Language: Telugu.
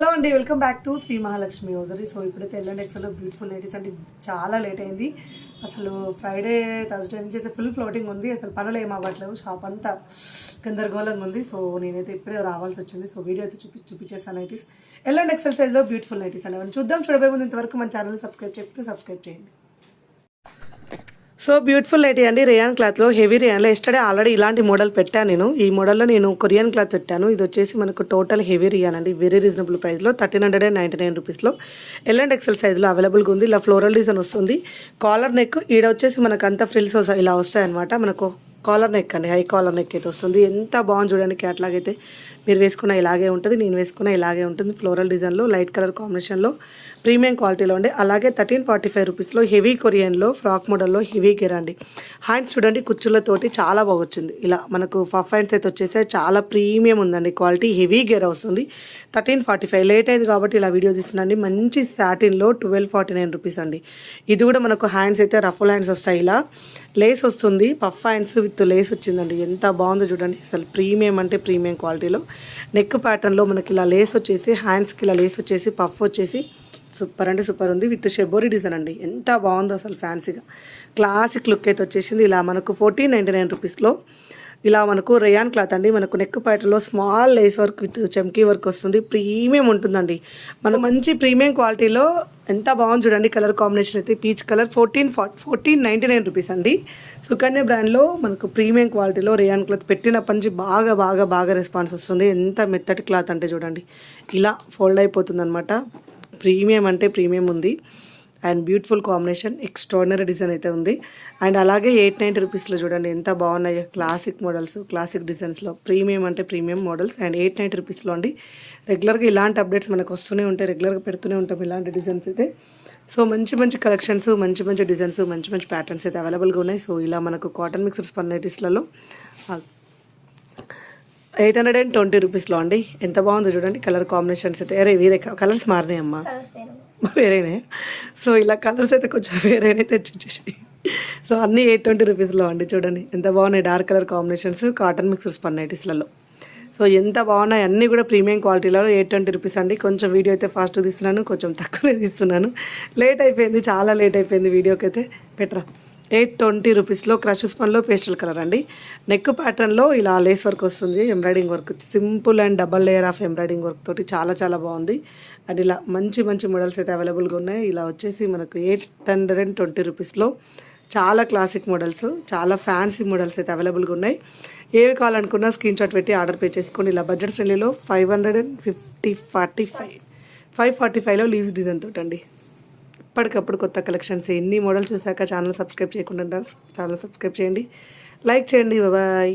హలో అండి welcome back to Sri Mahalakshmi ఓదరి so ఇప్పుడైతే ఎల్లండి ఎక్సెల్లో బ్యూటిఫుల్ లేడీస్ అంటే చాలా లేట్ అయింది. అసలు ఫ్రైడే థర్స్డే నుంచి అయితే ఫుల్ ఫ్లోటింగ్ ఉంది. అసలు పనులు ఏం అవ్వట్లేవు షాప్ అంతా గందరగోళంగా ఉంది. సో నేనైతే ఇప్పుడే రావాల్సి వచ్చింది. సో వీడియో అయితే చూపి చూపించేస్తాను నైటీస్ ఎల్లండి ఎక్సెల్ సైజ్లో బ్యూటిఫుల్ నైటీస్ అండి. అవన్నీ చూద్దాం చూడబోయే ముందు ఇంతవరకు మన ఛానల్ సబ్స్క్రైబ్ చేస్తే సబ్స్క్రైబ్ చేయండి. సో బ్యూటిఫుల్ అయితే అండి రేయాన్ క్లాత్లో. హెవీ రేయాన్లో. ఎస్టర్డే ఆల్రెడీ ఇలాంటి మోడల్ పెట్టాను నేను. ఈ మోడల్లో నేను కొరియన్ క్లాత్ పెట్టాను. ఇది వచ్చేసి మనకు టోటల్ హెవీ రియాన్ అండి. వెరీ రీజనబుల్ ప్రైస్లో thirteen hundred and ninety nine రూపీస్లో ఎల్ అండ్ ఎక్సెల్ సైజులో అవైలబుల్గా ఉంది. ఇలా ఫ్లోరల్ డిజైన్ వస్తుంది. కాలర్ నెక్ ఈడ వచ్చేసి మనకు అంత ఫ్రిల్స్ వస్తాయి ఇలా వస్తాయన్నమాట. మనకు కాలర్ నెక్ అండి హై కాలర్ నెక్ అయితే వస్తుంది. ఎంత బాగుంది చూడండి క్యాట్లాగ్ అయితే. మీరు వేసుకున్న ఇలాగే ఉంటుంది నేను వేసుకున్న ఇలాగే ఉంటుంది ఫ్లోరల్ డిజైన్లో లైట్ కలర్ కాంబినేషన్లో ప్రీమియం క్వాలిటీలో ఉండే. అలాగే థర్టీన్ ఫార్టీ ఫైవ్ రూపీస్లో హెవీ కొరియన్లో ఫ్రాక్ మోడల్లో హెవీ గేర్ అండి. హ్యాండ్స్ చూడండి కుచ్చులతోటి చాలా బాగా వచ్చింది. ఇలా మనకు ఫఫ్ హ్యాండ్స్ అయితే వచ్చేస్తే చాలా ప్రీమియం ఉందండి. క్వాలిటీ హెవీ గేర్ వస్తుంది. థర్టీన్ ఫార్టీ ఫైవ్ లేట్ అయింది కాబట్టి ఇలా వీడియో తీస్తున్నాండి. మంచి సాటిన్లో ట్వెల్వ్ ఫార్టీ నైన్ రూపీస్ అండి. ఇది కూడా మనకు హ్యాండ్స్ అయితే రఫుల్ హ్యాండ్స్ వస్తాయి ఇలా. లేస్ వస్తుంది. పఫ్ హ్యాండ్స్ విత్ లేస్ వచ్చిందండి. ఎంత బాగుందో చూడండి. అసలు ప్రీమియం అంటే ప్రీమియం క్వాలిటీలో. నెక్ ప్యాటర్న్లో మనకి ఇలా లేస్ వచ్చేసి హ్యాండ్స్కి ఇలా లేస్ వచ్చేసి పఫ్ వచ్చేసి సూపర్ అంటే సూపర్ ఉంది. విత్ షెబోరి డిజైన్ అండి. ఎంత బాగుందో అసలు ఫ్యాన్సీగా. క్లాసిక్ లుక్ అయితే వచ్చేసింది. ఇలా మనకు ఫోర్టీన్ నైంటీ నైన్ రూపీస్లో ఇలా మనకు రేయాన్ క్లాత్ అండి. మనకు నెక్ ప్యాటర్న్లో స్మాల్ లేస్ వర్క్ విత్ చమ్కీ వర్క్ వస్తుంది. ప్రీమియం ఉంటుందండి. మనం మంచి ప్రీమియం క్వాలిటీలో ఎంత బాగుంది చూడండి. కలర్ కాంబినేషన్ అయితే peach colour fourteen four fourteen ninety nine rupees అండి. సుకన్య బ్రాండ్లో మనకు ప్రీమియం క్వాలిటీలో రేయాన్ క్లాత్ పెట్టినప్పటి నుంచి బాగా బాగా బాగా రెస్పాన్స్ వస్తుంది. ఎంత మెత్తటి క్లాత్ అంటే చూడండి. ఇలా ఫోల్డ్ అయిపోతుంది అనమాట ప్రీమియం అంటే ప్రీమియం ఉంది. And beautiful combination extraordinary design అయితే ఉంది. అండ్ అలాగే ఎయిట్ నైంటీ రూపీస్లో చూడండి ఎంత బాగున్నాయో క్లాసిక్ మోడల్స్ క్లాసిక్ డిజైన్స్లో. ప్రీమియం అంటే premium models. And eight ninety రూపీస్లో అండి. రెగ్యులర్గా ఇలాంటి అప్డేట్స్ మనకు వస్తూనే ఉంటాయి రెగ్యులర్గా పెడుతూనే ఉంటాం ఇలాంటి డిజైన్స్ అయితే. సో మంచి మంచి కలెక్షన్స్ మంచి మంచి డిజైన్స్ మంచి మంచి ప్యాటర్న్స్ అయితే అవైలబుల్గా ఉన్నాయి. సో ఇలా మనకు కాటన్ మిక్స్డ్ స్పన్నైటీస్లలో ఎయిట్ హండ్రెడ్ అండ్ ట్వంటీ రూపీస్లో అండి. ఎంత బాగుందో చూడండి కలర్ కాంబినేషన్స్ అయితే. అరే వేరే కలర్స్ మారినాయి అమ్మా వేరేనే. సో ఇలా కలర్స్ అయితే కొంచెం వేరేనే తెచ్చి సో అన్నీ ఎయిట్ ట్వంటీ రూపీస్లో అండి చూడండి. ఎంత బాగున్నాయి dark colour combinations cotton mixers పన్నైటీస్లలో so ఎంత బాగున్నాయి అన్నీ కూడా ప్రీమియం క్వాలిటీలో ఎయిట్ ట్వంటీ రూపీస్ అండి. కొంచెం వీడియో అయితే ఫాస్ట్ తీస్తున్నాను కొంచెం తక్కువనే తీస్తున్నాను. లేట్ అయిపోయింది చాలా లేట్ అయిపోయింది వీడియోకి అయితే. పెట్టరా? ఎయిట్ ట్వంటీ రూపీస్లో క్రషెస్ పనిలో పేస్టల్ కలర్ అండి. నెక్ ప్యాటర్న్లో ఇలా లేస్ వర్క్ వస్తుంది embroidery work. Simple and double layer of embroidery work తోటి చాలా చాలా బాగుంది. అండ్ ఇలా మంచి మంచి మోడల్స్ అయితే అవైలబుల్గా ఉన్నాయి. ఇలా వచ్చేసి మనకు ఎయిట్ హండ్రెడ్ అండ్ ట్వంటీ రూపీస్లో చాలా క్లాసిక్ మోడల్స్ చాలా ఫ్యాన్సీ మోడల్స్ అయితే అవైలబుల్గా ఉన్నాయి. ఏవి కావాలనుకున్నా స్క్రీన్ షాట్ పెట్టి ఆర్డర్ పే చేసుకోండి ఇలా budget ఫ్రెండ్లీలో five hundred and fifty forty five five forty ఫైవ్లో లీవ్స్ డిజైన్ తోటండి. ఎప్పటికప్పుడు కొత్త కలెక్షన్స్ ఎన్ని మోడల్స్ చూసాక ఛానల్ సబ్స్క్రైబ్ చేయకుండా ఛానల్ సబ్స్క్రైబ్ చేయండి. లైక్ చేయండి. బాయ్.